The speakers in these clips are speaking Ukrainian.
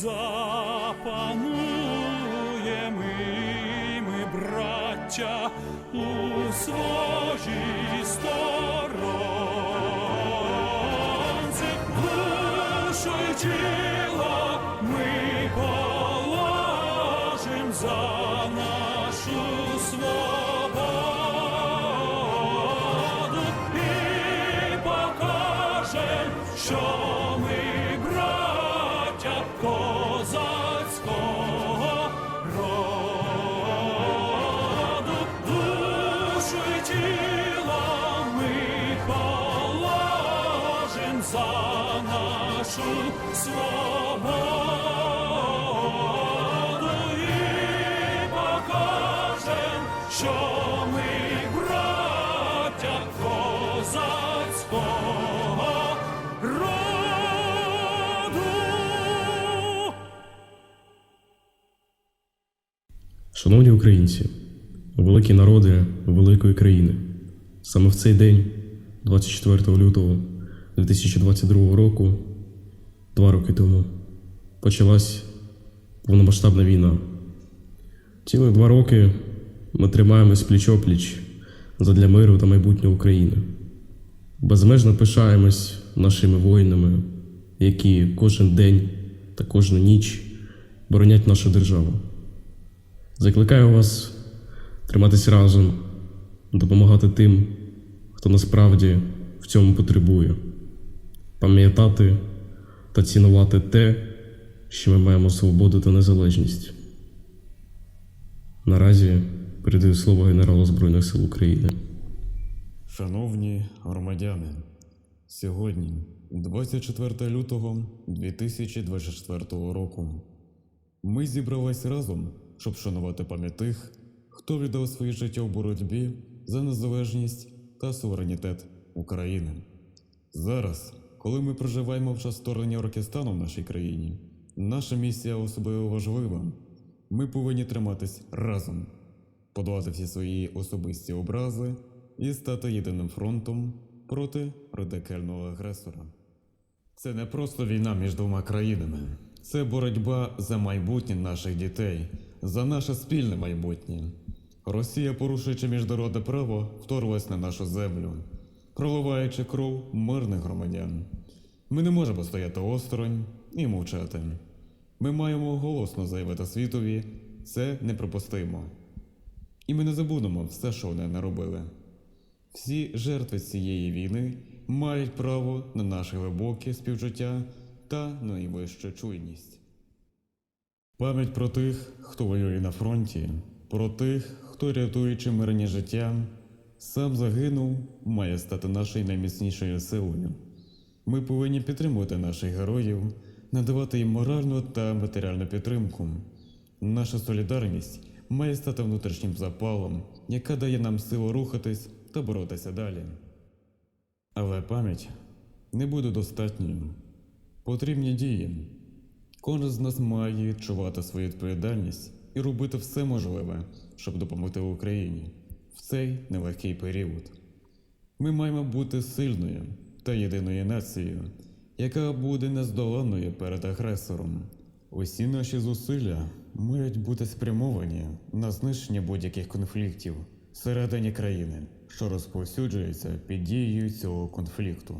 запануємо ми, браття, у своїй сторонці, душу тіло ми положим за нашу свободу за нашу свободу і покажем, що ми браття козацького роду. Шановні українці, великі народи великої країни, саме в цей день, 24 лютого 2022 року, два роки тому, почалась повномасштабна війна. Цілих два роки ми тримаємось пліч-опліч задля миру та майбутнього України. Безмежно пишаємось нашими воїнами, які кожен день та кожну ніч боронять нашу державу. Закликаю вас триматись разом, допомагати тим, хто насправді в цьому потребує, пам'ятати та цінувати те, що ми маємо свободу та незалежність. Наразі передаю слово генералу Збройних сил України. Шановні громадяни, сьогодні, 24 лютого 2024 року, ми зібрались разом, щоб шанувати пам'ять тих, хто віддав своє життя в боротьбі за незалежність та суверенітет України. Зараз, коли ми проживаємо в час вторгнення Оркестану в нашій країні, наша місія особливо важлива. Ми повинні триматись разом, подолати всі свої особисті образи і стати єдиним фронтом проти радикального агресора. Це не просто війна між двома країнами, це боротьба за майбутнє наших дітей, за наше спільне майбутнє. Росія, порушуючи міжнародне право, вторглась на нашу землю, проливаючи кров мирних громадян. Ми не можемо стояти осторонь і мовчати. Ми маємо голосно заявити світові, це неприпустимо. І ми не забудемо все, що вони наробили. Всі жертви цієї війни мають право на наше глибоке співчуття та найвищу чуйність. Пам'ять про тих, хто воює на фронті, про тих, хто рятуючи мирні життя, сам загинув, має стати нашою найміцнішою силою. Ми повинні підтримувати наших героїв, надавати їм моральну та матеріальну підтримку. Наша солідарність має стати внутрішнім запалом, яка дає нам силу рухатись та боротися далі. Але пам'ять не буде достатньою. Потрібні дії. Кожен з нас має відчувати свою відповідальність і робити все можливе, щоб допомогти Україні в цей нелегкий період. Ми маємо бути сильною та єдиною нацією, яка буде нездоланною перед агресором. Усі наші зусилля мають бути спрямовані на знищення будь-яких конфліктів всередині країни, що розповсюджується під дією цього конфлікту.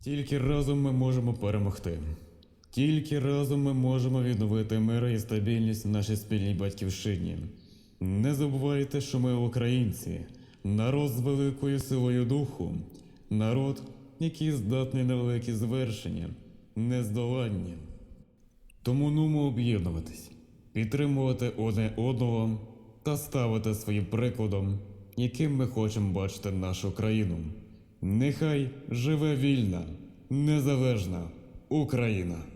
Тільки разом ми можемо перемогти. Тільки разом ми можемо відновити мир і стабільність в нашій спільній батьківщині. Не забувайте, що ми українці, народ з великою силою духу, народ, який здатний на великі звершення, нездоланні. Тому нумо об'єднуватись, підтримувати одне одного та ставити своїм прикладом, яким ми хочемо бачити нашу країну. Нехай живе вільна, незалежна Україна!